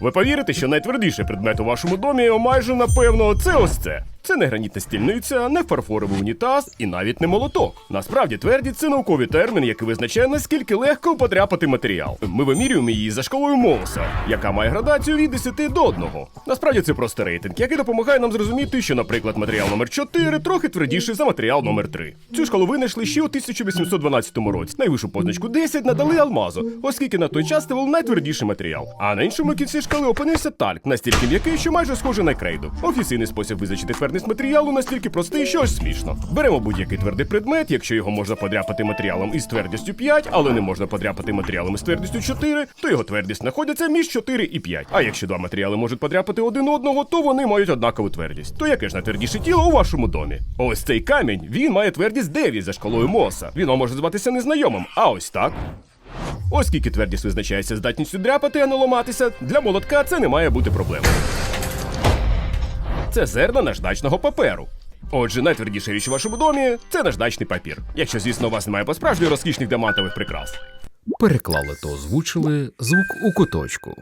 Ви повірите, що найтвердіший предмет у вашому домі майже напевно це ось це. Це не гранітна стільниця, не фарфоровий унітаз і навіть не молоток. Насправді твердість це науковий термін, який визначає наскільки легко потрапити матеріал. Ми вимірюємо її за шкалою Молса, яка має градацію від 10 до 1. Насправді це просто рейтинг, який допомагає нам зрозуміти, що, наприклад, матеріал номер 4 трохи твердіший за матеріал номер 3. Цю шкалу винайшли ще у 1812 році. Найвищу позначку 10 надали алмазу, оскільки на той час це був найтвердіший матеріал. А на іншому кінці шкали опинився тальк, настільки м'який, що майже схожий на крейду. Офіційний спосіб визначити твердість матеріалу настільки простий, що аж смішно. Беремо будь-який твердий предмет, якщо його можна подряпати матеріалом із твердістю 5, але не можна подряпати матеріалом із твердістю 4, то його твердість знаходиться між 4 і 5. А якщо два матеріали можуть подряпати один одного, то вони мають однакову твердість. То яке ж найтвердіше тіло у вашому домі? Ось цей камінь, він має твердість 9 за шкалою Моса. Він може здаватися незнайомим, а ось так. Оскільки твердість визначається здатністю дряпати, а не ламатися, для молотка це не має бути проблемою. Це зерна наждачного паперу. Отже, найтвердіша річ у вашому домі це наждачний папір. Якщо, звісно, у вас немає по справжньої розкішних діамантових прикрас. Переклали та озвучили звук у куточку.